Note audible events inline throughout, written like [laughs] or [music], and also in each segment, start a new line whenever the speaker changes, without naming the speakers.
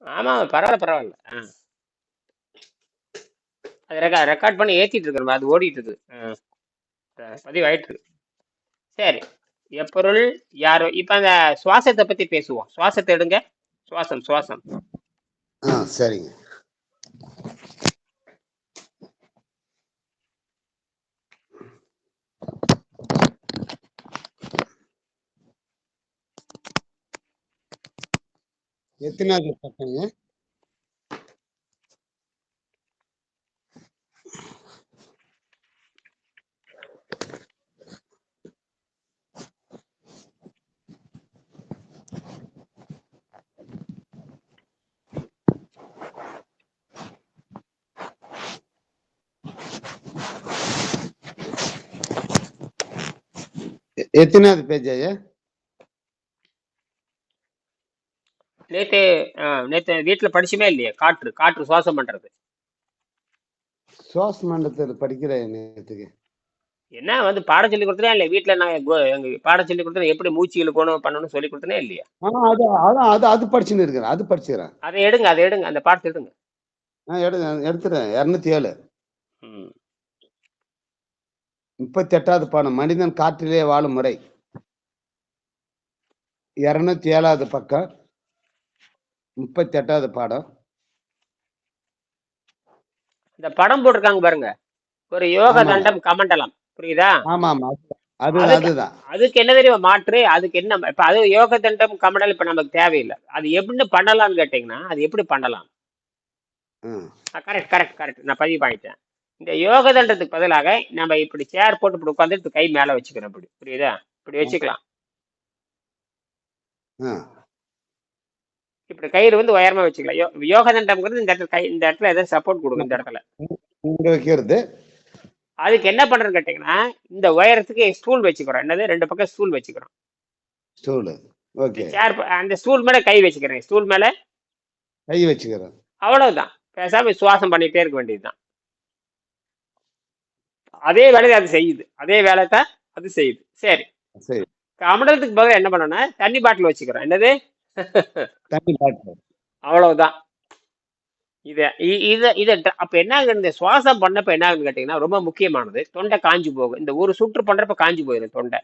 ஆமா பரவாயில்ல பரவாயில்ல. ஆ. அது ரெக்கார்ட் ரெக்கார்ட் பண்ணி ஏத்திட்டு இருக்கிறோம் அது ஓடிட்டு இருக்கு ஆ. அஹ் பதிவாயிட்டு இருக்கு சரி. எப்பொருள் யாரோ இப்ப அந்த சுவாசத்தை பத்தி பேசுவோம். சுவாசத்தை எடுங்க. சுவாசம் சுவாசம்.
ஆ சரிங்க. எத்தனாவது பக்கங்க எத்தனாவது பேஜ் ஐயா?
நேத்து நேத்து வீட்டுல படிச்சுமே இல்லையே காற்று காற்று சுவாசம் பண்றது.
சுவாச மண்டலத்தில் படிக்கிறேன் நேற்றுக்கு
என்ன வந்து பாடம் சொல்லி கொடுத்தனே இல்லையா? வீட்டுல நான் எங்க பாடம் சொல்லி கொடுத்தேன் எப்படி மூச்சு இழுக்கணும் பண்ணணும்னு சொல்லி கொடுத்தனே இல்லையா?
ஆ அது அதான் அது அது படிச்சுன்னு இருக்கிறேன் அது படிச்சுக்கிறேன்.
அதை எடுங்க அதை எடுங்க அந்த பாடத்தை எடுங்க.
நான் எடு எடுத்துறேன் இரநூத்தி ஏழு. முப்பத்தி எட்டாவது பாடம் மனிதன் காற்றிலே வாழும் முறை. இருநூத்தி ஏழாவது பக்கம். முப்பத்தி எட்டாவது பாடம்.
இந்த படம் போட்டிருக்காங்க பாருங்க. ஒரு யோக. தண்டம் கமண்டலம். புரியுதா?
ஆமா ஆமா அது அதுதான்.
அதுக்கு என்ன தெரியுமா மாற்று? அதுக்கு என்ன இப்ப அது யோக தண்டம் கமண்டலம் இப்ப நமக்கு தேவையில்லை. அது எப்படி பண்ணலாம்னு கேட்டீங்கன்னா அது எப்படி பண்ணலாம். கரெக்ட் கரெக்ட் கரெக்ட் நான் பதிவு பண்ணிட்டேன். இந்த யோக தண்டத்துக்கு பதிலாக நம்ம இப்படி சேர் போட்டு இப்படி உட்காந்துட்டு கை மேல வச்சுக்கிறோம் இப்படி. புரியுதா? இப்படி வச்சுக்கலாம். இப்படி கயிறு வந்து உயரமா வச்சுக்கலாம் யோ- யோக தண்டம்ங்கிறது இந்த இடத்துல கை இந்த இடத்துல ஏதாவது சப்போர்ட் கொடுக்கும் இந்த இடத்துல.
இங்க வைக்கிறது?
அதுக்கு என்ன பண்றேன்னு கேட்டீங்கன்னா இந்த உயரத்துக்கு ஸ்டூல் வச்சுக்கிறோம். என்னது? ரெண்டு பக்கம் ஸ்டூல் வச்சுக்கிறோம்.
ஸ்டூலு ஓகே
சேர் அந்த ஸ்டூல் மேல கை வச்சுக்கிறேன். ஸ்டூல் மேல
கை வச்சுக்கிறேன்.
அவ்வளவுதான். பேசாம சுவாசம் பண்ணிட்டே இருக்க வேண்டியதுதான். அதே வேலையை அது செய்யுது. அதே வேலை தான் அது செய்யுது. சரி.
சரி.
கமண்டலத்துக்கு பதிலா என்ன பண்ணணும்னா தண்ணி பாட்டில் வச்சுக்கிறோம். என்னது? அவ்வளவுதான். இத இத இத அப்ப என்ன ஆகுது? இந்த சுவாசம் பண்ணப்ப என்ன ஆகுதுன்னு கேட்டீங்கன்னா ரொம்ப முக்கியமானது. தொண்டை காஞ்சு போகும் இந்த ஒரு சுற்று பண்றப்ப காஞ்சு போயிடும் தொண்டை.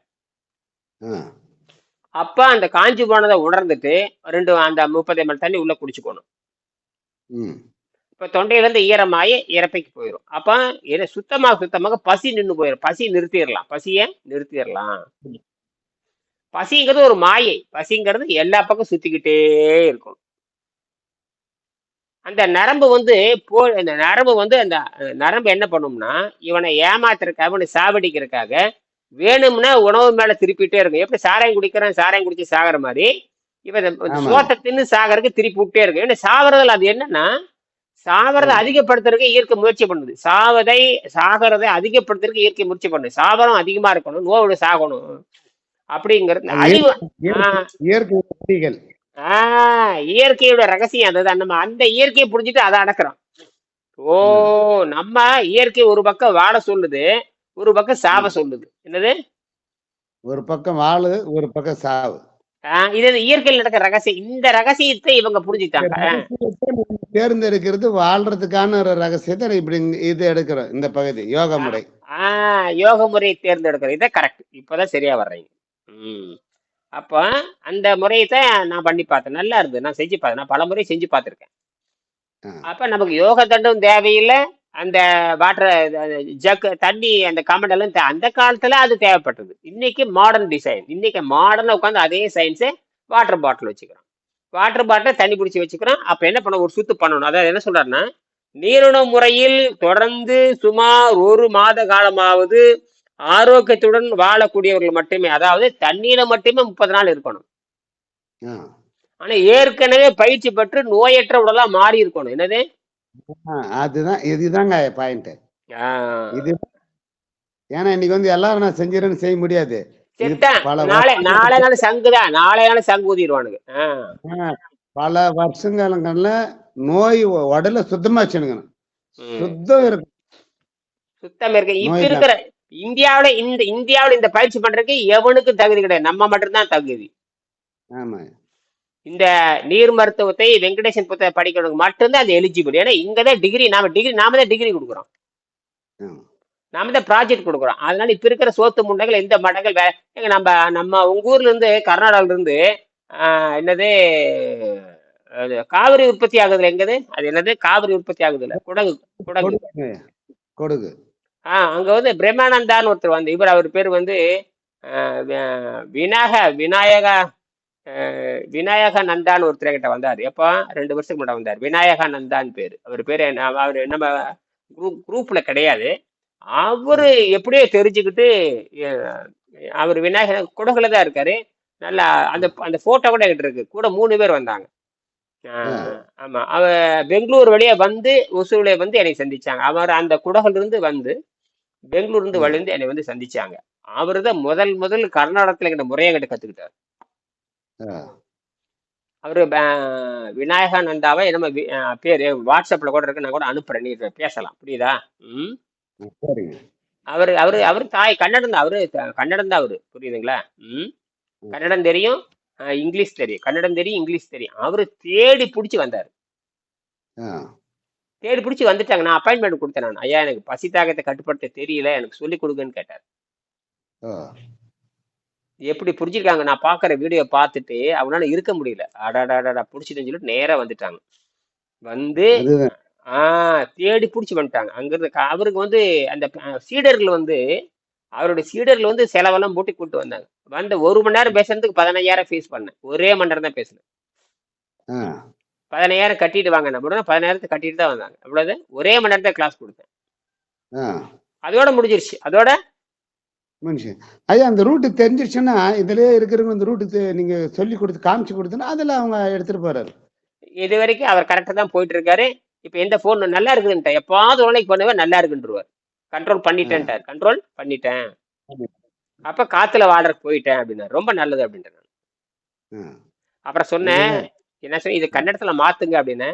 அப்ப அந்த காஞ்சு போனதை உணர்ந்துட்டு ரெண்டு அந்த முப்பது ml தண்ணி உள்ள குடிச்சுக்கணும். இப்ப தொண்டையில இருந்து ஈரமாயி இறப்பைக்கு போயிடும் அப்ப என்ன சுத்தமாக சுத்தமாக பசி நின்னு போயிடும் பசி நிறுத்திடலாம் பசிய நிறுத்திடலாம் பசிங்கிறது ஒரு மாயை. பசிங்கிறது எல்லா பக்கம் சுத்திக்கிட்டே இருக்கும் அந்த நரம்பு வந்து போ அந்த நரம்பு வந்து அந்த நரம்பு என்ன பண்ணும்னா இவனை ஏமாத்துறதுக்காக இவனை சாவடிக்கிறதுக்காக வேணும்னா உணவு மேல திருப்பிட்டே இருக்கும் எப்படி சாராயம் குடிக்கிறேன்? சாராயம் குடிச்சு சாகிற மாதிரி. இவன். சோத்தை தின்னு சாகறதுக்கு திருப்பி விட்டே இருக்கு ஏன்னா சாவறதுல அது என்னன்னா சாவறதை அதிகப்படுத்துறதுக்கு இயற்கை முயற்சி பண்ணுது. சாவதை சாகிறதை அதிகப்படுத்துறதுக்கு இயற்கை முயற்சி பண்ணுது. சாவரம் அதிகமா இருக்கணும். நோவோட சாகணும். அப்படிங்கிறது அறிவு.
இயற்கை-
ஆஹ் இயற்கையோட ரகசியம் அதுதான். நம்ம அந்த இயற்கையை புரிஞ்சுட்டு அதை அடக்குறோம். ஓ நம்ம இயற்கை ஒரு பக்கம் வாழ சொல்லுது ஒரு பக்கம் சாவ சொல்லுது. என்னது?
ஒரு பக்கம் வாழு ஒரு பக்கம் சாவு.
இது இயற்கையில் நடக்கிற ரகசியம். இந்த ரகசியத்தை இவங்க புரிஞ்சுட்டாங்க
தேர்ந்தெடுக்கிறது வாழ்றதுக்கான ஒரு ரகசியத்தை இப்படி இது எடுக்கிறோம் இந்த பகுதி யோக முறை
ஆஹ் யோக முறையை தேர்ந்தெடுக்கிறது இதை கரெக்ட் இப்போதான் சரியா வர்றீங்க. ம். அப்போ அந்த முறையை தான் நான் பண்ணி பார்த்தேன். நல்லா இருந்தது. நான் செஞ்சு பார்த்தேன். நான் பல முறை செஞ்சு பார்த்துருக்கேன். அப்ப நமக்கு யோக தண்டும் தேவையில்லை. அந்த வாட்டர் ஜக் தண்ணி அந்த கமண்டலும் தே- அந்த காலத்துல அது தேவைப்பட்டது. இன்னைக்கு மாடர்ன் டிசைன் இன்னைக்கு மாடர்னா உட்காந்து அதே சயின்ஸு வாட்டர் பாட்டில் வச்சுக்கிறோம். வாட்டர் பாட்டில் தண்ணி பிடிச்சி வச்சுக்கிறோம். அப்ப என்ன பண்ண ஒரு சுத்து பண்ணணும். அதாவது என்ன சொல்றாருன்னா நீரிண முறையில் தொடர்ந்து சுமார் ஒரு மாத காலமாவது ஆரோக்கியத்துடன் வாழக்கூடியவர்கள் மட்டுமே அதாவது தண்ணீரை மட்டுமே முப்பது நாள் இருக்கணும். ஆனா ஏற்கனவே பயிற்சி பெற்று நோயற்ற உடலா மாறி இருக்கணும். என்னது?
அதுதான் இதுதாங்க பாயிண்ட் இது ஏன்னா இன்னைக்கு வந்து எல்லாரும் நான் செஞ்சிடறேன்னு செய்ய முடியாது.
நாளை
வருஷம்
நாளை நாள் சங்குதான் நாளை நாள் சங்கு ஊதிடுவானுங்க.
பல வருஷங்காலங்கள்ல நோய் உடலை சுத்தமா வச்சுக்கணும். சுத்தம் இருக்கும்
சுத்தம் இருக்கு. இப்ப இருக்கிற இந்தியாவுல இந்த இந்தியாவுல இந்த பயிற்சி பண்றதுக்கு எவனுக்கும் தகுதி கிடையாது. நம்ம மட்டும்தான் தகுதி.
ஆமா.
இந்த நீர் மருத்துவத்தை வெங்கடேசன் புத்தக படிக்கிறவங்க மட்டும்தான் அது எலிஜிபிள் ஏன்னா இங்கதான் டிகிரி நாம டிகிரி நாம தான் டிகிரி கொடுக்குறோம். நாம தான் ப்ராஜெக்ட் கொடுக்குறோம். அதனால இப்ப இருக்கிற சோத்து முண்டைகள் எந்த மடங்கள் வே நம்ம நம்ம உங்க ஊர்ல இருந்து கர்நாடகால இருந்து என்னது காவிரி உற்பத்தி ஆகுதுல எங்கது? அது என்னது? காவிரி உற்பத்தி ஆகுதுல. குடகு. குடகு.
கொடுகு.
ஆ அங்க வந்து பிரம்மானந்தான்னு ஒருத்தர் வந்து இவர் அவர் பேர் வந்து விநாயக விநாயகா விநாயக நந்தான்னு ஒருத்தர் கிட்ட வந்தார். எப்போ? ரெண்டு வருஷத்துக்கு முன்னாடி வந்தார். விநாயகா நந்தான்னு பேர். அவர் பேர் அவர் நம்ம குரூப் குரூப்ல கிடையாது. அவரு எப்படியோ தெரிஞ்சுக்கிட்டு அவர் விநாயகர் குடகுல தான் இருக்காரு. நல்லா அந்த அந்த போட்டோ கூட என்கிட்ட இருக்கு. கூட மூணு பேர் வந்தாங்க. ஆமா. அவ பெங்களூர் வழியா வந்து ஒசூர்ல வந்து என்னை சந்திச்சாங்க. அவர் அந்த குடகுல இருந்து வந்து பெங்களூர் இருந்து
ம்.
வழிந்து என்னை வந்து சந்திச்சாங்க. அவர் தான் முதல் முதல் கர்நாடகத்துல எங்கிட்ட முறையை கிட்ட கத்துக்கிட்டார் அவரு விநாயகானந்தாவை நம்ம பேரு வாட்ஸ்அப்ல கூட இருக்கு. நான் கூட அனுப்புறேன். நீ பேசலாம். புரியுதா? ம்? அவரு அவரு அவரு தாய் கன்னடம் தான். அவரு கன்னடம் தான் அவரு. புரியுதுங்களா? ம்? கன்னடம் தெரியும் இங்கிலீஷ் தெரியும். கன்னடம் தெரியும் இங்கிலீஷ் தெரியும். அவரு தேடி பிடிச்சி வந்தாரு. தேடி பிடிச்சி வந்துட்டாங்க. நான் அப்பாயின்மெண்ட் கொடுத்தேன் நான். ஐயா எனக்கு பசி தாகத்தை கட்டுப்படுத்த தெரியல. எனக்கு சொல்லி கொடுங்கன்னு கேட்டார். எப்படி புரிஞ்சிருக்காங்க? நான் பார்க்குற வீடியோ பார்த்துட்டு அவனால இருக்க முடியல. அடாடாடா பிடிச்சிட்டுன்னு சொல்லிட்டு நேரா வந்துட்டாங்க. வந்து
அதுதான்.
ஆ தேடி பிடிச்சி வந்துட்டாங்க. அங்கிருந்து அவருக்கு வந்து அந்த சீடர்கள் வந்து அவருடைய சீடர்கள் வந்து செலவெல்லாம் போட்டு கூட்டு வந்தாங்க. வந்து ஒரு மணி நேரம் பேசுறதுக்கு பதினஞ்சாயிரம் ஃபீஸ் பண்ணேன். ஒரே மணி நேரம் தான் பேசினேன். பதினாயிரம் கட்டிட்டு வாங்க நம்ம பதினாயிரத்தை கட்டிட்டு தான் வந்தாங்க. அவ்வளோதான் ஒரே மணி நேரம் தான் கிளாஸ் கொடுத்தேன் அதோட முடிஞ்சிருச்சு. அதோட
மனுஷன் ஐயா அந்த ரூட்டு தெரிஞ்சிருச்சுன்னா இதுலயே இருக்கிறவங்க அந்த ரூட்டு நீங்க சொல்லி கொடுத்து காமிச்சு கொடுத்தனா அதுல அவங்க எடுத்துட்டு போறாரு.
இது வரைக்கும் அவர் கரெக்டாக தான் போயிட்டு இருக்காரு. இப்போ எந்த ஃபோன் நல்லா இருக்குதுன்ட்டேன் எப்பாவது ஒரு நாளைக்கு பண்ணுவேன் நல்லா இருக்குன்றவர். கண்ட்ரோல் பண்ணிட்டேன்ட்டார். கண்ட்ரோல் பண்ணிட்டேன். அப்ப காத்துல வாழறதுக்கு போயிட்டேன் அப்படின்னாரு. ரொம்ப நல்லது அப்படின்ட்டு. அப்புறம் சொன்னேன் என்ன சொன்னேன் இது கன்னடத்துல மாத்துங்க அப்படின்னு.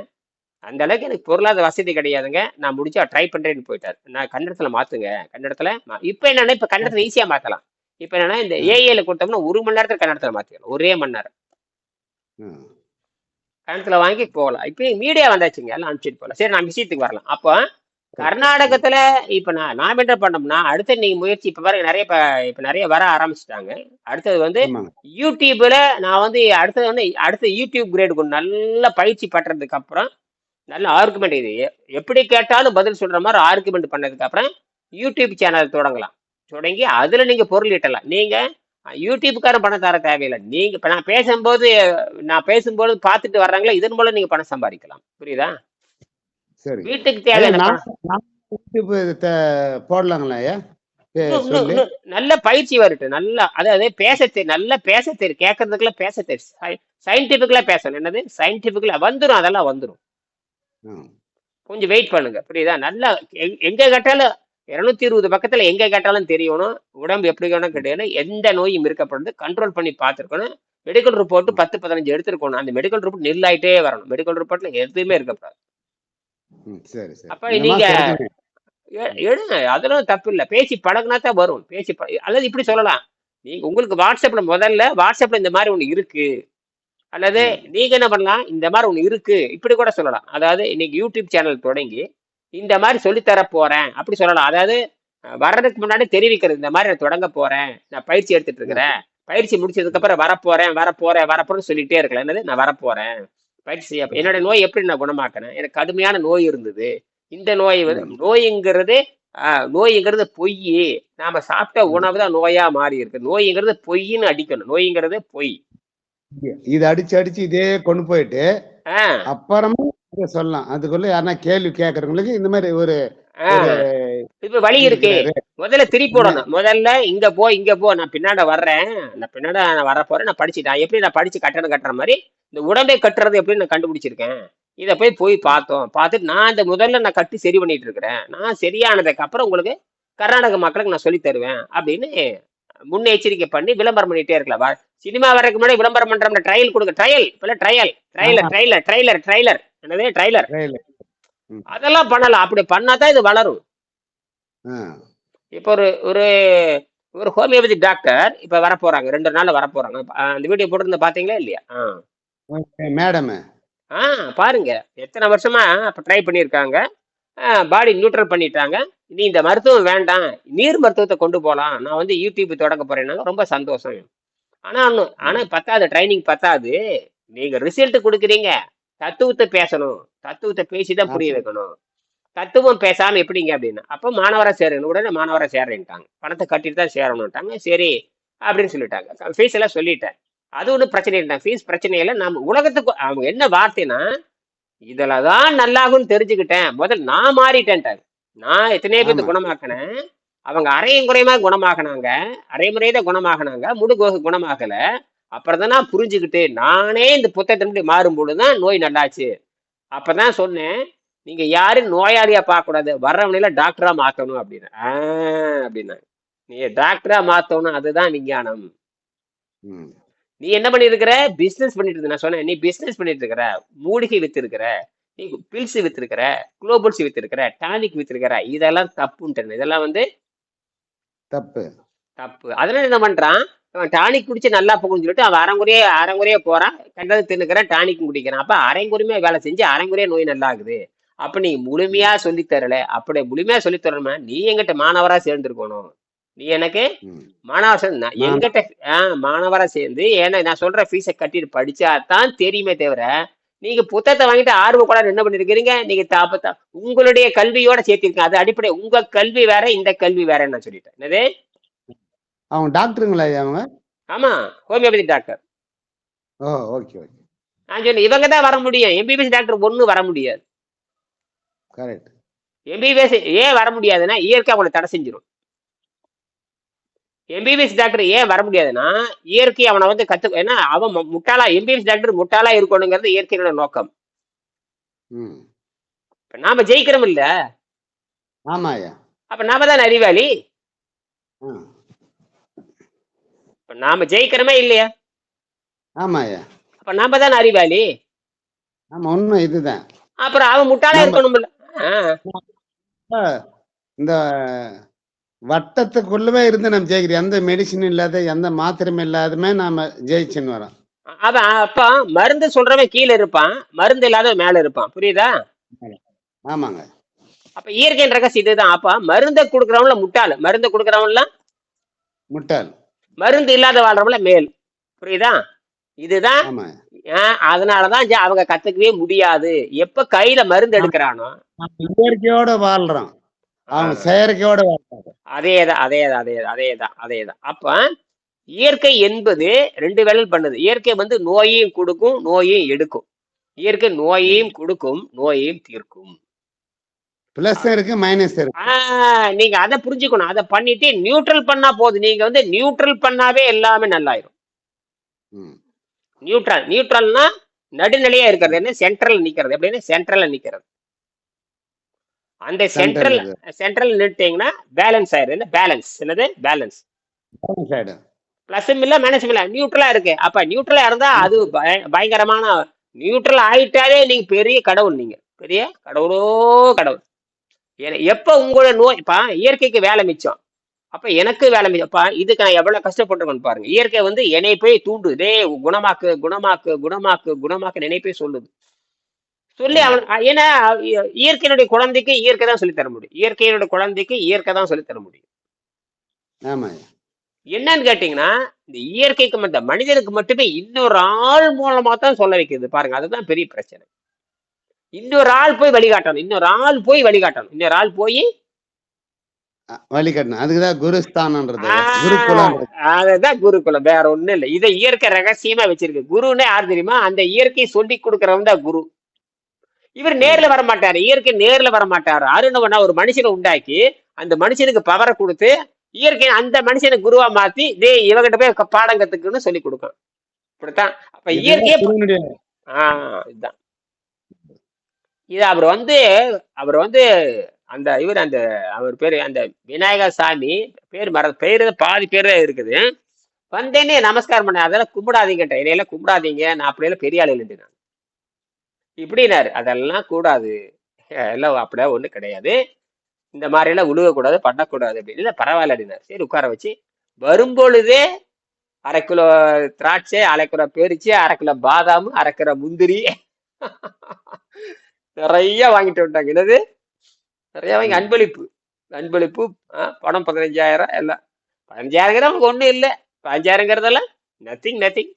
அந்த அளவுக்கு எனக்கு பொருளாதார வசதி கிடையாதுங்க. நான் முடிச்சா ட்ரை பண்றேன்னு போயிட்டார். நான் கன்னடத்துல மாத்துங்க. கன்னடத்துல இப்ப என்னன்னா இப்ப கன்னடத்துல ஈஸியா மாத்தலாம். இப்ப என்னன்னா இந்த ஏஏல கொடுத்தோம்னா ஒரு மணி நேரத்துல கன்னடத்துல மாத்திக்கலாம் ஒரே மணி நேரம். கன்னடத்துல வாங்கி போகலாம். இப்போ மீடியா வந்தாச்சுங்க. எல்லாம் அனுப்பிச்சிட்டு போகலாம். சரி நான் விஷயத்துக்கு வரலாம். அப்போ கர்நாடகத்துல இப்ப நான் நாம் என்ன பண்ணோம்னா அடுத்த நீங்க முயற்சி இப்ப பாருங்க நிறைய இப்ப நிறைய வர ஆரம்பிச்சிட்டாங்க. அடுத்தது வந்து யூடியூப்ல நான் வந்து அடுத்தது வந்து அடுத்த யூடியூப் கிரேடு நல்ல பயிற்சி பண்றதுக்கு அப்புறம் நல்ல ஆர்குமெண்ட் இது. எப்படி கேட்டாலும் பதில் சொல்ற மாதிரி ஆர்குமெண்ட் பண்ணதுக்கு அப்புறம் யூடியூப் சேனல் தொடங்கலாம். தொடங்கி அதுல நீங்க பொருள் ஈட்டலாம். நீங்க அஹ், யூடியூப்காரன் பணம் தர தேவையில்லை. நீங்க இப்ப நான் பேசும்போது நான் பேசும்போது பார்த்துட்டு வர்றாங்களா இதன் மூலம் நீங்க பணம் சம்பாதிக்கலாம். புரியுதா?
சரி.
வீட்டுக்கு தேவையான
போடலாங்களா
நல்ல பயிற்சி வரட்டும் நல்லா அதாவது பேச தெரியும் நல்லா பேச தெரியும் கேட்கறதுக்குலாம் பேச தெரியும் சயின்டிபிக்கலா பேசணும். என்னது? சயின்டிபிக்கலா வந்துடும் அதெல்லாம் வந்துடும். கொஞ்சம் வெயிட் பண்ணுங்க. புரியுதா? நல்லா எங்க- கேட்டாலும் இருநூத்தி இருபது பக்கத்துல எங்க கேட்டாலும் தெரியணும். உடம்பு எப்படி வேணும் கிடையாது. எந்த நோயும் இருக்கப்படுது. கண்ட்ரோல் பண்ணி பார்த்துருக்கணும். மெடிக்கல் ரிப்போர்ட் பத்து பதினஞ்சு எடுத்துருக்கணும். அந்த மெடிக்கல் ரிப்போர்ட் நில்லாயிட்டே வரணும். மெடிக்கல் ரிப்போர்ட்ல எதுவுமே இருக்கக்கூடாது
சரி சரி.
அப்ப நீங்க
மாசம் எடுக்கணும்.
எ- எடுங்க அதெல்லாம் தப்பு இல்லை பேசி பழகுனா தான் வரும் பேசி அல்லது இப்படி சொல்லலாம். நீங்க உங்களுக்கு வாட்ஸ்அப்ல முதல்ல வாட்ஸ்அப்ல இந்த மாதிரி ஒண்ணு இருக்கு. அல்லது நீங்க என்ன பண்ணலாம்? இந்த மாதிரி ஒண்ணு இருக்கு. இப்படி கூட சொல்லலாம். அதாவது இன்னைக்கு யூடியூப் சேனல் தொடங்கி இந்த மாதிரி சொல்லித்தர போறேன். அப்படி சொல்லலாம். அதாவது வர்றதுக்கு முன்னாடி தெரிவிக்கிறது இந்த மாதிரி நான் தொடங்க போறேன். நான் பயிற்சி எடுத்துட்டு இருக்கிறேன். பயிற்சி முடிச்சதுக்கு அப்புறம் வரப்போறேன் வரப்போறேன் வரப்போறேன்னு சொல்லிட்டே இருக்கலாம். என்னது? நான் வரப்போறேன் பயிற்சி செய்ய என்னோட நோய் எப்படி நான் குணமாக்கினேன் எனக்கு கடுமையான நோய் இருந்தது. இந்த நோய் வந்து நோய்ங்கிறது நோய்ங்கிறது பொய் நாம சாப்பிட்ட உணவு தான் நோயா மாறி இருக்கு. நோய்ங்கிறது பொய்ன்னு அடிக்கணும். நோய்ங்கிறது பொய்.
இது அடிச்சு அடிச்சு இதே கொண்டு போயிட்டு அப்புறமா சொல்லலாம். அதுக்குள்ள யாருன்னா கேள்வி கேட்கறவங்களுக்கு இந்த மாதிரி ஒரு
இப்ப வழி இருக்கு. முதல்ல திருப்பி போடணும். முதல்ல இங்க போ இங்க போ. நான் பின்னாட வர்றேன். நான் பின்னாட நான் வர போறேன். நான் படிச்சுட்டேன் எப்படி நான் படிச்சு கட்டணம் கட்டுற மாதிரி இந்த உடம்பை கட்டுறது எப்படி நான் கண்டுபிடிச்சிருக்கேன்? இதை போய் போய் பார்த்தோம். பார்த்துட்டு நான் இந்த முதல்ல நான் கட்டி சரி பண்ணிட்டு இருக்கிறேன். நான் சரியானதுக்கு அப்புறம் உங்களுக்கு கர்நாடக மக்களுக்கு நான் சொல்லி தருவேன் அப்படின்னு முன்னெச்சரிக்கை பண்ணி விளம்பரம் பண்ணிட்டே இருக்கலாம். சினிமா வர்றதுக்கு முன்னாடி விளம்பரம் பண்றோம்ல ட்ரையல் கொடுங்க. ட்ரையல் இப்ப trial trailer trailer trailer trailer என்னது ட்ரைலர் அதெல்லாம் பண்ணலாம். அப்படி பண்ணாதான் இது வளரும். இப்போ ஒரு ஒரு ஒரு ஹோமியோபதி டாக்டர் இப்போ வர போறாங்க ரெண்டு நாள்ல வர போறாங்க அந்த வீடியோ போட்டிருந்த பாத்தீங்களா இல்லையா?
மேடம்.
ஆ பாருங்க. எத்தனை வருஷமா அப்ப ட்ரை பண்ணியிருக்காங்க. பாடி நியூட்ரல் பண்ணிட்டாங்க. நீ இந்த மருத்துவம் வேண்டாம். நீர் மருத்துவத்தை கொண்டு போகலாம் நான் வந்து யூடியூப் தொடங்க போறேன்னாங்க ரொம்ப சந்தோஷம். ஆனா ஒண்ணு- ஆனா பத்தாது. ட்ரைனிங் பத்தாது. நீங்க ரிசல்ட் கொடுக்குறீங்க. தத்துவத்தை பேசணும். தத்துவத்தை பேசி தான் புரிய வைக்கணும். தத்துவம் பேசாம எப்படிங்க அப்படின்னு அப்ப மாணவரா சேரணும். உடனே மாணவரா சேரேன்ட்டாங்க. பணத்தை கட்டிட்டு தான் சேரணும்ட்டாங்க. சரி அப்படின்னு சொல்லிட்டாங்க. ஃபீஸ் எல்லாம் சொல்லிட்டேன். அது ஒன்றும் பிரச்சனை இல்லை. ஃபீஸ் பிரச்சனை இல்லை. நம்ம உலகத்துக்கு அவங்க என்ன வார்த்தைனா இதுல தான் நல்லாகும்னு தெரிஞ்சுக்கிட்டேன். முதல்ல நான் மாறிட்டேன்ட்டாங்க நான் எத்தனையோ பேர்த்து. குணமாக்கினேன். அவங்க அரையும் குறையுமா குணமாக்குனாங்க. அரைமுறையை தான் குணமாக்குனாங்க. முழு கு- குணமாக்கல அப்புறம் தான் நான் புரிஞ்சுக்கிட்டு நானே இந்த புத்தகத்தின்படி மாறும் பொழுதுதான் நோய் நல்லாச்சு. அப்பதான் சொன்னேன் நீங்க யாரும் நோயாளியா பார்க்க கூடாது வர்றவனையில டாக்டரா மாத்தணும் அப்படின்னு. ஆஹ் அப்படின்னா. நீ டாக்டரா மாத்தணும். அதுதான் விஞ்ஞானம். நீ என்ன பண்ணிருக்கிற? பிசினஸ் பண்ணிட்டு இருக்க நான் சொன்னேன். நீ பிசினஸ் பண்ணிட்டு இருக்கிற. மூலிகை வித்திருக்கிற. நீ பில்ஸ் வித்திருக்கிற. குளோபல்ஸ் வித்திருக்கிற. டானிக் வித்திருக்கிற. இதெல்லாம் தப்புன்ட்டு இதெல்லாம் வந்து
தப்பு.
தப்பு. அதனால என்ன பண்றான்? அவன் டானிக் குடிச்சு நல்லா போகும்னு சொல்லிட்டு அவன் அரைங்குறையே அரைங்குறையே போறான். கண்டது தின்னுக்கிறான். டானிக் குடிக்கிறான். அப்ப அரைங்குறையுமே வேலை செஞ்சு அரைங்குறையே நோய் நல்லா ஆகுது அப்ப நீ முழுமையா சொல்லித் தரல. அப்படி முழுமையா சொல்லித் தரணுமா நீ எங்கிட்ட மாணவரா சேர்ந்துருக்கணும். நீ எனக்கு. மாணவர் சேர்ந்து எங்கிட்ட ஆஹ் மாணவரா சேர்ந்து ஏன்னா நான் சொல்ற ஃபீஸை கட்டிட்டு படிச்சா தான் தெரியுமே தவிர நீங்க புத்தகத்தை வாங்கிட்டு ஆர்வ கூட என்ன பண்ணிருக்கிறீங்க? நீங்க தாப்பத்தா உங்களுடைய கல்வியோட சேர்த்திருக்கீங்க. அது அடிப்படை. உங்க கல்வி வேற இந்த கல்வி வேறன்னு நான் சொல்லிட்டேன். என்னது?
அவங்க டாக்டருங்களா அவங்க
ஆமா. Homeopathy doctor
oh okay okay.
நான் சொன்னேன் இவங்க தான் வர முடியும். எம்பிபிஎஸ் டாக்டர் ஒன்றும் வர முடியாது.
கரெக்ட்
எம்பிபிஎஸ் ஏன் வர முடியாதுன்னா இயற்கை அவங்களை தடை செஞ்சிடும் எம்பிபிஎஸ் டாக்டர் ஏன் வர முடியாதுன்னா இயற்கை அவனை வந்து கத்து ஏன்னா அவன் முட்டாளா எம்பிபிஎஸ் டாக்டர் முட்டாளா இருக்கணுங்கிறது இயற்கையோட நோக்கம். இப்ப நாம ஜெயிக்கிறோம் இல்ல?
ஆமா ஐயா
அப்ப நாம தான் அறிவாளி? இப்ப நாம ஜெயிக்கிறோமே இல்லையா?
ஆமா ஐயா
அப்ப நாம தான் அறிவாளி?
ஆமா உண்மை இதுதான்.
அப்புறம் அவன் முட்டாளா ஆ,
இந்த வட்டத்துக்குள்ளவே இருந்து நம்ம ஜெயிக்கிறோம். எந்த மெடிசின் இல்லாத எந்த மாத்திரையும் இல்லாதமே நாம ஜெயிச்சுன்னு வரோம்.
அவன் அப்ப மருந்து சொல்றவன் கீழே இருப்பான். மருந்து இல்லாதவன் மேல இருப்பான். புரியுதா?
ஆமாங்க.
அப்ப இயற்கையின் ரகசியம் இதுதான். அப்ப மருந்தை கொடுக்கறவன்ல முட்டாள். மருந்தை கொடுக்கறவன்ல?
முட்டாள்.
மருந்து இல்லாத வாழ்றவன்ல மேல். புரியுதா? இதுதான் அதனாலதான் அவங்க கத்துக்கவே முடியாது. எப்ப கையில மருந்து எடுக்கிறானோ?
இயற்கையோட அவங்க செயற்கையோட வாழ்றாங்க
அதேதான் அதேதான் அதேதான் அதேதான் அதேதான். அப்ப இயற்கை என்பது ரெண்டு வேலை பண்ணுது. இயற்கை வந்து நோயையும் கொடுக்கும் நோயையும் எடுக்கும். இயற்கை நோயையும் கொடுக்கும் நோயையும் தீர்க்கும்.
பிளஸ் இருக்கு மைனஸ் இருக்கு.
நீங்க அதை புரிஞ்சுக்கணும். அதை பண்ணிட்டு நியூட்ரல் பண்ணா போதும். நீங்க வந்து நியூட்ரல் பண்ணாவே எல்லாமே நல்லாயிரும். நியூட்ரல் நியூட்ரல்னா நடுநிலையா இருக்கிறது. என்ன? சென்ட்ரல் நிக்கிறது. எப்படின்னா சென்ட்ரல்ல நிக்கிறது. அந்த சென்ட்ரல் சென்ட்ரல் நின்றுட்டீங்கன்னா பேலன்ஸ் ஆயிரும். என்ன? பேலன்ஸ் என்னது? பேலன்ஸ் பிளஸும் இல்ல மைனஸும் இல்ல. நியூட்ரலா இருக்கு. அப்ப நியூட்ரலா இருந்தா அது பய- பயங்கரமான நியூட்ரல் ஆயிட்டாலே நீங்க பெரிய கடவுள் நீங்க. பெரிய கடவுளோ கடவுள். எப்ப உங்களோட நோய் பா இயற்கைக்கு வேலை மிச்சம். அப்ப எனக்கு வேலை மிச்சம் பா இதுக்கு நான் எவ்வளவு கஷ்டப்பட்டிருக்கேன்னு பாருங்க. இயற்கை வந்து என்னை போய் தூண்டு டேய் குணமாக்கு குணமாக்கு குணமாக்கு குணமாக்கு போய் சொல்லுது. சொல்லி அவன் ஏன்னா இய- இயற்கையினுடைய குழந்தைக்கு இயற்கை தான் சொல்லித் தர முடியும். இயற்கையினுடைய குழந்தைக்கு இயற்கை தான் சொல்லித் தர முடியும்.
ஆமா
என்னன்னு கேட்டீங்கன்னா இந்த இயற்கைக்கு மட்டும் மனிதனுக்கு மட்டுமே இன்னொரு ஆள் மூலமா தான் சொல்ல வைக்கிறது. பாருங்க அதுதான் பெரிய பிரச்சனை. இன்னொரு ஆள் போய் வழிகாட்டணும். இன்னொரு ஆள் போய் வழிகாட்டணும். இன்னொரு ஆள் போய்
வழிகட்டணும் அதுக்குதான் குருஸ்தானன்றது. குருகுலன்றது
அதுதான் குருகுலம். வேற ஒண்ணும் இல்லை. இதை இயற்கை ரகசியமா வச்சிருக்கு. குருன்னு யார் தெரியுமா? அந்த இயற்கை சொல்லி கொடுக்கறவன் தான் குரு. இவர் நேர்ல வர மாட்டாரு. இயற்கை நேர்ல வர மாட்டாரு. அருணவனா ஒரு மனுஷனை உண்டாக்கி அந்த மனுஷனுக்கு பவரை கொடுத்து இயற்கை அந்த மனுஷனை குருவா மாத்தி டேய் இவகிட்ட போய் பாடம் கத்துக்குன்னு சொல்லி கொடுக்கும். இப்படித்தான். அப்ப இயற்கையே ஆஹ் இதுதான். இது அவர் வந்து அவர் வந்து அந்த இவர் அந்த அவர் பேர் அந்த விநாயகர் சாமி பேர் மற பேர் பாதி பேர் இருக்குது. வந்தேனே நமஸ்காரம் பண்ண அதெல்லாம் கும்பிடாதீங்க என்னையெல்லாம் கும்பிடாதீங்க நான் அப்படியெல்லாம் பெரிய ஆள் இல்லைன்ட்டு நான். இப்படினாரு அதெல்லாம் கூடாது. எல்லாம் அப்படியே ஒன்றும் கிடையாது. இந்த மாதிரி எல்லாம் உழுவக்கூடாது பண்ணக்கூடாது அப்படின்னு இல்லை பரவாயில்ல அப்படின்னாரு. சரி உட்கார வச்சு வரும்பொழுதே அரை கிலோ திராட்சை அரை கிலோ பேரிச்சு அரை கிலோ பாதாம் அரை கிலோ முந்திரி [laughs] நிறைய வாங்கிட்டு வந்துட்டாங்க. என்னது? நிறைய வாங்கி
ம்.
அன்பளிப்பு. அன்பளிப்பு பணம் பதினஞ்சாயிரம் எல்லாம். பதினஞ்சாயிரங்கிறது நமக்கு ஒண்ணும் இல்லை. பதினஞ்சாயிரங்கிறதெல்லாம் நத்திங் நத்திங்.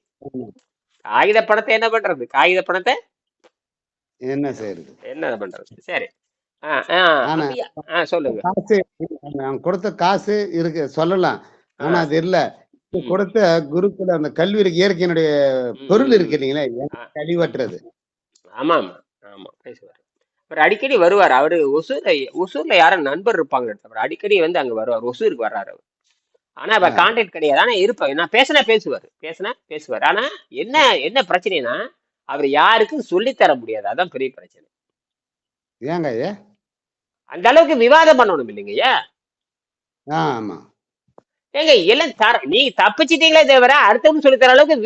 காகித பணத்தை என்ன பண்றது? காகித பணத்தை?
என்ன செய்யறது
என்ன பண்றது? சரி. சொல்லுங்க.
காசு கொடுத்த காசு இருக்கு சொல்லலாம். ஆனா அது இல்ல. கொடுத்த குருக்குல அந்த கல்வி இருக்கு. இயற்கையினுடைய பொருள் இருக்கு இல்லைங்களா? கழிவற்றது.
ஆமா ஆமா ஆமா பேசுவார். அவர் அடிக்கடி வருவார். அவரு ஒசூர்ல ஒசூர்ல யாரும் நண்பர் இருப்பாங்க. அவர் அடிக்கடி வந்து அங்க வருவார். ஒசூருக்கு வர்றாரு அவர். ஆனா இப்ப கான்டாக்ட் கிடையாது. ஆனா இருப்பாங்க நான் பேசினா பேசுவார். பேசினா பேசுவார். ஆனா என்ன என்ன பிரச்சனைனா அவர் யாருக்கும் சொல்லித் தர முடியாது. அதான் பெரிய பிரச்சனை.
ஏங்க ஐயா?
அந்த அளவுக்கு விவாதம் பண்ணணும் இல்லைங்கய்யா
ஆ, ஆமா.
ஏங்க எல்லாம் தர நீ தப்பிச்சிட்டீங்களே தவிர? அடுத்தவங்க சொல்லித் தர அளவுக்கு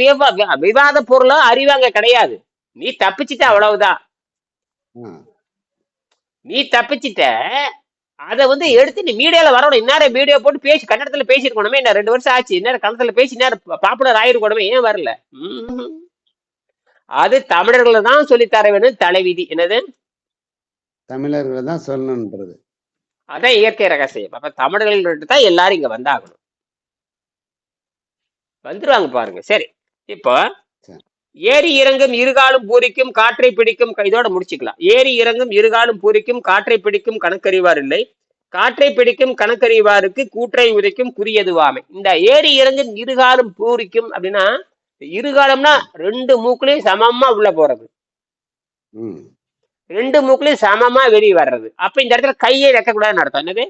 விவாத பொருளோ அறிவாங்க கிடையாது. நீ தப்பிச்சிட்ட அவ்வளவுதான். நீ தப்பிச்சிட்ட. அதை வந்து எடுத்து நீ மீடியால வரணும். இந்நேரம் வீடியோ போட்டு பேசி கன்னடத்துல பேசிருக்கணுமே என்ன ரெண்டு வருஷம் ஆச்சு. இந்நேரம் கன்னடத்துல பேசி இந்நேரம் பாப்புலர் ஆயிருக்கணுமே. ஏன் வரல. அது தமிழர்களை தான் தர வேணும் தலைவிதி. என்னது?
தமிழர்களை தான் சொல்லணுன்றது
அதான் இயற்கை ரகசியம். அப்ப தமிழர்கள்ட்ட தான் எல்லாரும் இங்க வந்தாகணும். வந்துருவாங்க பாருங்க. சரி. இப்போ ஏரி இறங்கும் இருகாலும் பூரிக்கும் காற்றை பிடிக்கும் இதோட முடிச்சுக்கலாம். ஏரி இறங்கும் இருகாலும் பூரிக்கும் காற்றை பிடிக்கும் கணக்கறிவார் இல்லை. காற்றை பிடிக்கும் கணக்கறிவாருக்கு கூற்றை உதைக்கும் குறியதுவாமை. இந்த ஏரி இறங்கும் இருகாலும் பூரிக்கும் அப்படின்னா இருகாலம்னா ரெண்டு மூக்குலயும் சமமா உள்ள போறது. ரெண்டு மூக்குலயும் சமமா வெளியே வர்றது. அப்ப இந்த இடத்துல கையை வைக்கக்கூடாதுன்னு அர்த்தம். என்னது?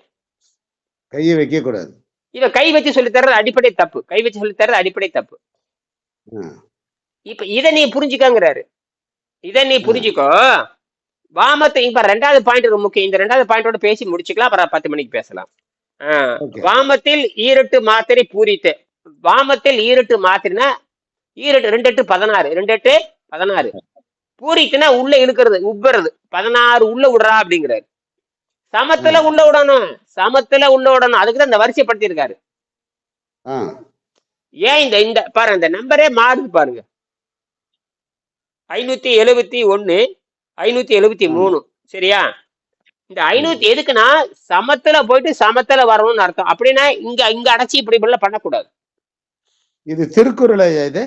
கையை வைக்க கூடாது
இவன் கை வச்சு சொல்லி தர்றது அடிப்படை தப்பு. கை வச்சு சொல்லி தர்றது அடிப்படை தப்பு. இப்ப இதை நீ புரிஞ்சுக்கங்கிறாரு. இதை நீ புரிஞ்சுக்கோ. வாமத்தை இப்ப ரெண்டாவது பாயிண்ட் முக்கியம். இந்த ரெண்டாவது பாயிண்டோட பேசி முடிச்சுக்கலாம். அப்புறம் பத்து மணிக்கு பேசலாம். வாமத்தில் ஈரட்டு மாத்திரை பூரித்து. வாமத்தில் ஈரட்டு மாத்திரைனா ஈரட்டு ரெண்டு எட்டு பதினாறு. ரெண்டு எட்டு பதினாறு. பூரித்துனா உள்ள இழுக்கிறது உப்புறது. பதினாறு உள்ள விடுறா அப்படிங்கிறாரு. சமத்துல உள்ள விடணும். சமத்துல உள்ள விடணும். அதுக்கு தான் இந்த வரிசைப்படுத்தி இருக்காரு ஏன் இந்த இந்த பாருங்க இந்த நம்பரே மாறுது பாருங்க. ஐநூத்தி எழுபத்தி ஒண்ணு ஐநூத்தி எழுபத்தி மூணு. சரியா? இந்த ஐநூத்தி எதுக்குன்னா சமத்துல போயிட்டு சமத்துல வரணும்னு அர்த்தம். அப்படின்னா இங்க இங்க அடைச்சி இப்படி இப்படிலாம் பண்ணக்கூடாது.
இது திருக்குறள் இது?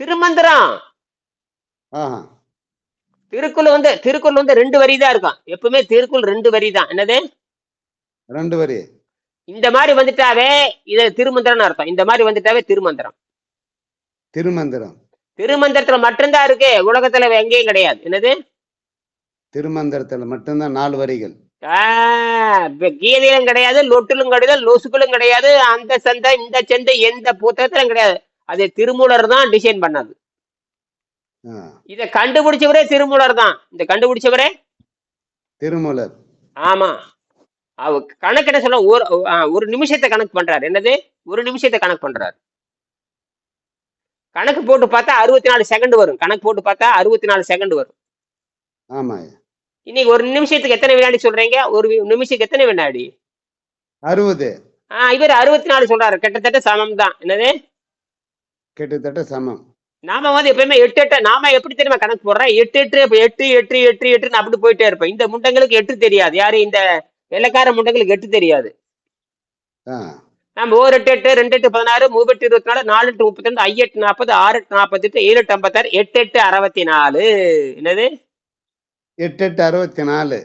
திருமந்திரம். திருக்குறள் வந்து திருக்குறள் வந்து ரெண்டு வரி தான் இருக்கும். எப்பவுமே திருக்குறள் ரெண்டு வரி தான் என்னது?
ரெண்டு வரி.
இந்த மாதிரி வந்துட்டாவே இது திருமந்திரம்னு அர்த்தம். இந்த மாதிரி வந்துட்டாவே திருமந்திரம்.
திருமந்திரம்.
திருமந்திரத்துல மட்டும்தான் இருக்கு. உலகத்துல எங்கேயும் கிடையாது. என்னது?
திருமந்திரத்துல மட்டும்தான் நாலு வரிகள்.
கீதையிலும் கிடையாது லொட்டிலும் கிடையாது லொசுக்களும் கிடையாது அந்த சந்தை இந்த சந்தை எந்த புத்தகத்திலும் கிடையாது. அது திருமூலர் தான் டிசைன் பண்ணது. இதை கண்டுபிடிச்சவரே திருமூலர் தான். இந்த கண்டுபிடிச்சவரே?
திருமூலர்.
ஆமா. அவ கணக்கிட சொல்ல ஒரு ஒரு நிமிஷத்தை கணக்கு பண்றாரு. என்னது? ஒரு நிமிஷத்தை கணக்கு பண்றாரு. கணக்கு போட்டு பார்த்தா அறுபத்தி நாலு செகண்ட் வரும். கணக்கு போட்டு பார்த்தா அறுபத்தி நாலு செகண்ட் வரும்.
ஆமா.
இன்னைக்கு ஒரு நிமிஷத்துக்கு எத்தனை வினாடி சொல்றீங்க? ஒரு நிமிஷத்துக்கு எத்தனை வினாடி?
அறுபது.
ஆஹ் இவர் அறுபத்தி நாலு சொல்றாரு. கிட்டத்தட்ட சமம் தான் என்னது?
கிட்டத்தட்ட சமம்.
நாம வந்து எப்பயுமே எட்டு எட்டு நாம எப்படி தெரியுமா கணக்கு போடுறோம்? எட்டு எட்டு எட்டு எட்டு எட்டு எட்டுன்னு அப்படி போயிட்டே இருப்போம். இந்த முண்டங்களுக்கு எட்டு தெரியாது. யாரு? இந்த வெள்ளக்கார முண்டங்களுக்கு எட்டு தெரியாது. நம்ம ஓர் எட்டு எட்டு ரெண்டு எட்டு பதினாறு மூணு எட்டு இருபத்தி நாலு நாலு எட்டு முப்பத்தி ரெண்டு ஐ எட்டு நாற்பது ஆறு எட்டு நாற்பத்தெட்டு ஏழு எட்டு ஐம்பத்தாறு எட்டு எட்டு அறுபத்தி நாலு. என்னது?
எட்டு எட்டு அறுபத்தி நாலு.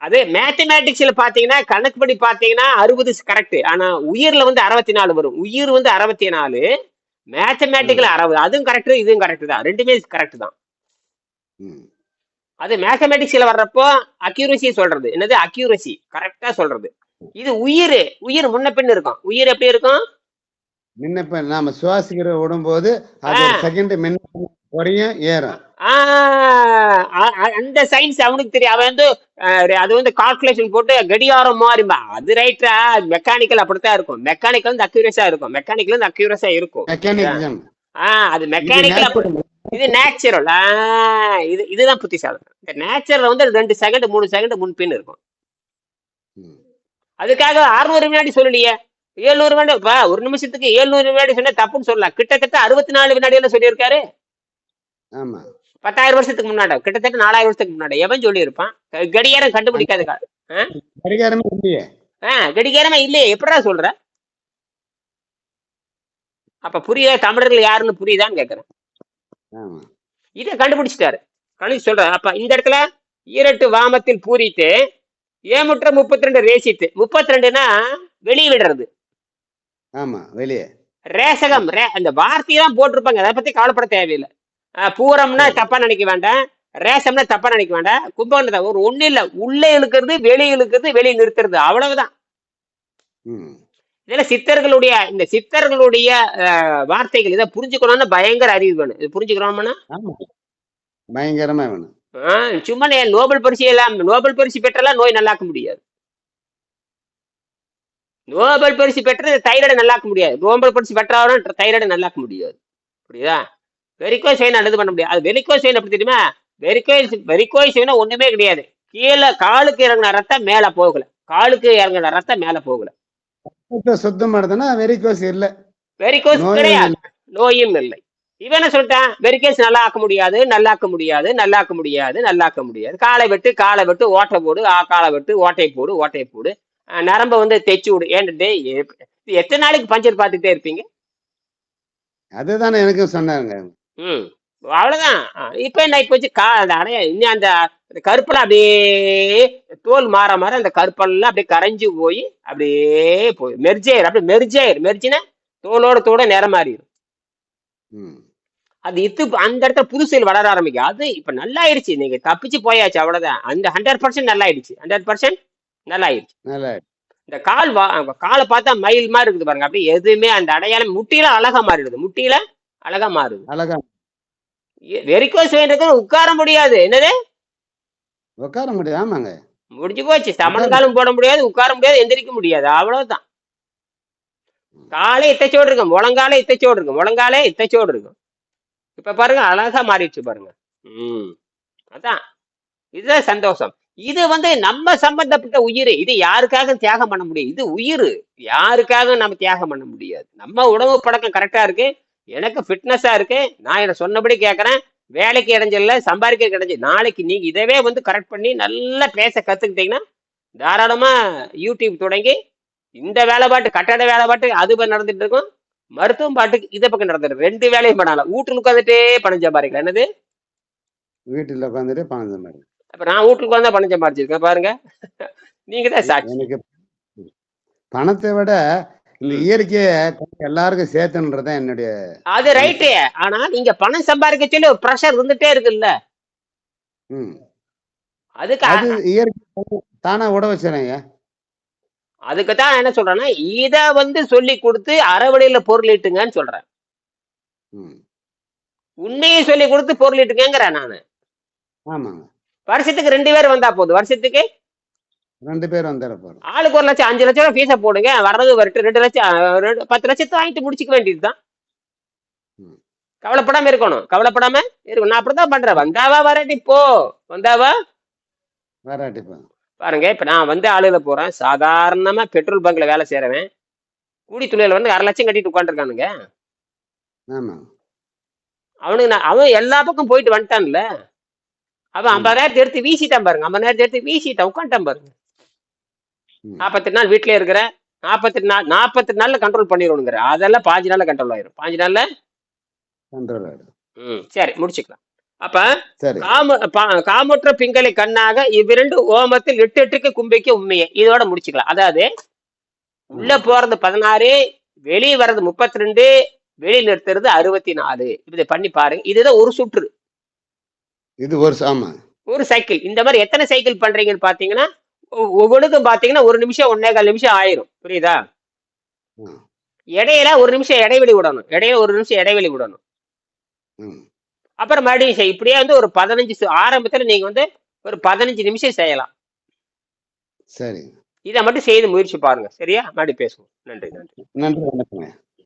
அது மேத்தமேட்டிக்ஸ்ல பாத்தீங்கன்னா கணக்குப்படி பாத்தீங்கன்னா அறுபது கரெக்ட் ஆனா உயிர்ல வந்து அறுபத்தி நாலு வரும். உயிர் வந்து அறுபத்தி நாலு மேத்தமேட்டிக்கல அறுபது. அதுவும் கரெக்ட் இதுவும் கரெக்ட் தான். ரெண்டுமே கரெக்ட் தான். அது மேத்தமேட்டிக்ஸ்ல வர்றப்போ அக்யூரசி சொல்றது. என்னது? அக்யூரசி கரெக்டா சொல்றது. இது உயிர். உயிர் முன்ன பின் இருக்கும். உயிர் எப்படி இருக்கும்?
முன்ன நாம சுவாசிக்கிற விடும்போது அது செகண்ட் முன்ன குறையும் ஏறும்.
அந்த சயின்ஸ் அவனுக்கு தெரியும். அவன் வந்து அது வந்து கால்குலேஷன் போட்டு கடிகாரம் மாறிமா அது ரைட்டா மெக்கானிக்கல் அப்படித்தான் இருக்கும். மெக்கானிக்கல் வந்து அக்யூரஸா இருக்கும். மெக்கானிக்கல் வந்து அக்யூரஸா இருக்கும். ஆஹ் அது மெக்கானிக்கல் இது நேச்சுரல் ஆஹ் இது இதுதான் புத்திசாலி இந்த நேச்சுரல் வந்து ரெண்டு செகண்ட் மூணு செகண்ட் முன்பின் இருக்கும். அதுக்காக அறுநூறு வினாடி சொல்லலையே. ஏழுநூறு வினாடி ஒரு நிமிஷத்துக்கு ஏழுநூறு வினாடி சொன்னா தப்புன்னு சொல்லலாம். கிட்டத்தட்ட அறுபத்தி நாலு வினாடியில சொல்லியிருக்காரு.
ஆமா.
பத்தாயிரம் வருஷத்துக்கு முன்னாடி கிட்டத்தட்ட நாலாயிரம் வருஷத்துக்கு முன்னாடி எவன் சொல்லியிருப்பான்? கடிகாரம் கண்டுபிடிக்காத
கடிகாரமே இல்லையே.
ஆ கடிகாரமா இல்லையே. எப்படா சொல்ற? அப்ப புரிய தமிழர்கள் யாருன்னு புரியுதான்னு கேக்குறேன். இதை கண்டுபிடிச்சிட்டாரு. கணிச்சு சொல்ற அப்ப இந்த இடத்துல ஈரட்டு வாமத்தில் பூரித்து ஏமுற்ற முப்பத்தி ரெண்டு ரேசித்து. முப்பத்தி ரெண்டுனா வெளியே விடுறது.
ஆமா வெளியே.
ரேசகம் ரே அந்த வார்த்தையை தான் போட்டிருப்பாங்க அதை பத்தி கவலைப்பட தேவையில்லை. பூரம்னா தப்பா நினைக்க வேண்டாம். ரேசம்னா தப்பா நினைக்க வேண்டாம். கும்பகோணம் ஒரு ஒண்ணு இல்ல உள்ளே இழுக்கிறது வெளியே இழுக்கிறது வெளியே நிறுத்துறது அவ்வளவுதான்.
ம்
இதுல சித்தர்களுடைய இந்த சித்தர்களுடைய வார்த்தைகள் இதை புரிஞ்சுக்கணும்னு பயங்கர அறிவு வேணும். இது புரிஞ்சுக்கணும்னா
பயங்கரமா வேணும்.
சும்மா நோபல் பரிசு எல்லாம் நோபல் பரிசு பெற்றெல்லாம் நோய் நல்லாக்க முடியாது. நோபல் பரிசு பெற்று தைராய்டு நல்லாக்க முடியாது. நோபல் பரிசு பெற்றவரும் தைராய்டு நல்லாக்க முடியாது. புரியுதா? வெரிகோஸ் வெயின் நல்லது பண்ண முடியாது. அது வெரிகோஸ் வெயின் எப்படி தெரியுமா? வெரிகோஸ் வெரிகோஸ் வெயினா ஒண்ணுமே கிடையாது. கீழே காலுக்கு இறங்கின ரத்தம் மேல போகல. காலுக்கு இறங்கின ரத்தம் மேல போகல.
ரத்தத்தை சுத்தம் பண்ணுதுன்னா வெரிகோஸ் இல்ல.
வெரிகோஸ் கிடையாது. நோயும் இல்லை. இவன் என்ன சொல்லிட்டான் வெரிகேஸ் நல்லா ஆக்க முடியாது நல்லாக்க முடியாது நல்லாக்க முடியாது நல்லாக்க முடியாது. காலை வெட்டு காலை வெட்டு ஓட்டை போடு ஆ காலை வெட்டு ஓட்டை போடு ஓட்டை போடு. நரம்ப வந்து தைச்சு விடு. ஏன்ட்டு எத்தனை நாளைக்கு பஞ்சர் பார்த்துட்டே இருப்பீங்க?
அதுதானே எனக்கும் சொன்னாங்க.
ம். அவ்வளவுதான். இப்ப என்ன இப்போ வச்சு கா அந்த அடைய இன்னும் அந்த கருப்பெல்லாம் அப்படியே தோல் மாற மாற அந்த கருப்பெல்லாம் அப்படியே கரைஞ்சு போய் அப்படியே போய் மெர்ஜேர் அப்படியே மெர்ஜேர் மெர்ஜினா தோலோட தோட நிறம் மாறிடும். அது இத்து அந்த இடத்துல புதுசில் வளர ஆரம்பிக்கும் அது இப்ப நல்லா ஆயிடுச்சு நீங்க தப்பிச்சு போயாச்சு அவ்வளவுதான். அந்த ஹண்ட்ரட் பர்சன்ட் நல்லா ஆயிடுச்சு ஹண்ட்ரட் பர்சன்ட் நல்லா ஆயிடுச்சு இந்த கால் வா காலை பார்த்தா மயில் மாதிரி இருக்குது பாருங்க. அப்படியே எதுவுமே அந்த அடையாளம் முட்டியில அழகா மாறிடுது. முட்டியில அழகா மாறுது.
அழகா
வெறிக்கோஸ் வேண்டியது உட்கார முடியாது. என்னது?
உட்கார முடியும் ஆமாங்க.
முடிஞ்சு போச்சு. சமணங்காலம் போட முடியாது உட்கார முடியாது எந்திரிக்க முடியாது. அவ்வளவுதான். காலே இத்தைச்சோடு இருக்கும். முழங்காலே இத்தைச்சோடு இருக்கும். முழங்காலே இத்தைச்சோடு இருக்கும். இப்ப பாருங்க அழகா மாறிடுச்சு பாருங்க. ம். அதான். இதுதான் சந்தோஷம். இது வந்து நம்ம சம்பந்தப்பட்ட உயிர். இது யாருக்காக தியாகம் பண்ண முடியும்? இது உயிர். யாருக்காக நம்ம தியாகம் பண்ண முடியாது? நம்ம உணவு பழக்கம் கரெக்டா இருக்கு? எனக்கு ஃபிட்னஸா இருக்கு. நான் என்ன சொன்னபடி கேட்கறேன் வேலைக்கு இடைஞ்சல சம்பாதிக்க கிடைஞ்சு நாளைக்கு நீங்க இதவே வந்து கரெக்ட் பண்ணி நல்லா பேச கத்துக்கிட்டீங்கன்னா தாராளமா யூடியூப் தொடங்கி இந்த வேலை பாட்டு கட்டட வேலை பாட்டு அது நடந்துட்டு இருக்கும். மருத்துவம் பாட்டுக்கு இதை பக்கம் நடந்துட்டு ரெண்டு வேலையும் பண்ணலாம் வீட்டுல உட்காந்துட்டே பணம் சம்பாதிக்கலாம். என்னது?
வீட்டுல உட்காந்துட்டு பணம் சம்பாதி
அப்ப நான் வீட்டுக்கு உட்காந்து பணம் சம்பாதிச்சிருக்கேன் பாருங்க. நீங்க தான் சாட்சி.
எனக்கு பணத்தை விட இந்த இயற்கையை எல்லாருக்கும் சேர்த்துன்றதுதான் என்னுடைய
அது ரைட்டு ஆனா நீங்க பணம் சம்பாதிக்க சொல்லி ஒரு ப்ரெஷர் இருந்துட்டே இருக்குல்ல.
ம்.
அதுக்கு
அது இயற்கை தானா விட வச்சுறேங்க.
அதுக்கு தான் என்ன சொல்றேன்னா இத வந்து சொல்லி கொடுத்து அறவழியில பொருளிட்டுங்கன்னு சொல்றேன்.
ம்.
உண்மையை சொல்லி கொடுத்து பொருளிட்டுங்கிறேன் நானு.
ஆமாங்க.
வருஷத்துக்கு ரெண்டு பேர் வந்தா போதும். வருஷத்துக்கு
ரெண்டு பேரும் வந்துட போறோம்
ஆளுக்கு ஒரு லட்சம் அஞ்சு லட்சம் ஃபீஸை போடுங்க. வர்றது வரட்டு ரெண்டு லட்சம் பத்து லட்சத்தை வாங்கிட்டு முடிச்சுக்க வேண்டியதுதான். கவலைப்படாம இருக்கணும். கவலைப்படாம இருக்கணும். நான் அப்படிதான் பண்றேன். வந்தாவா வராட்டி போ. வந்தாவா?
வராட்டிப்பா
பாருங்க இப்ப நான் வந்து ஆளுல போறேன். சாதாரணமா பெட்ரோல் பங்க்ல வேலை செய்யறவன் கூலி துணியில வந்து அரை லட்சம் கட்டிட்டு உட்காந்துருக்கானுங்க அவனுக்கு நான் அவன் எல்லா பக்கம் போயிட்டு வந்துட்டான்ல. அவன். ஐம்பதாயிரத்தை எடுத்து வீசிட்டான் பாருங்க. ஐம்பதாயிரத்தை எடுத்து வீசிட்டான். உட்காந்துட்டான் பாருங்க. நாற்பத்தெட்டு நாள் வீட்லயே இருக்கிற நாற்பத்தெட்டு நாள் நாற்பத்தெட்டு நாள்ல கண்ட்ரோல் பண்ணிடணுங்கிற அதெல்லாம் பாஞ்சு நாள்ல கண்ட்ரோல் ஆயிரும். பாஞ்சு நாள்ல
கண்ட்ரோல் ஆயிடும்
ம் சரி முடிச்சுக்கலாம். அப்ப காம காமுற்ற பிங்களை கண்ணாக இவ்விரண்டு ஓமத்தில் எட்டு எட்டுக்கு கும்பிக்க உண்மையை. இதோட முடிச்சுக்கலாம். அதாவது உள்ள போறது பதினாறு வெளியே வர்றது முப்பத்தி ரெண்டு வெளியே நிறுத்துறது அறுபத்தி நாலு இதை பண்ணி பாருங்க. இதுதான் ஒரு சுற்று.
இது ஒரு ஆமா.
ஒரு சைக்கிள். இந்த மாதிரி எத்தனை சைக்கிள் பண்றீங்கன்னு பாத்தீங்கன்னா ஒவ்வொன்றுக்கும் பாத்தீங்கன்னா ஒரு நிமிஷம் ஒன்னே கால் நிமிஷம் ஆயிரும். புரியுதா. இடையில ஒரு நிமிஷம் இடைவெளி விடணும். இடையில ஒரு நிமிஷம் இடைவெளி விடணும். அப்புறம் மறுபடியும் செய். இப்படியே வந்து ஒரு பதினஞ்சு ஆரம்பத்துல நீங்க வந்து ஒரு பதினஞ்சு நிமிஷம் செய்யலாம்.
சரிங்க
இதை மட்டும் செய்து முயற்சி பாருங்க. சரியா? மறுபடியும் பேசுவோம். நன்றி நன்றி.
நன்றி வணக்கங்க.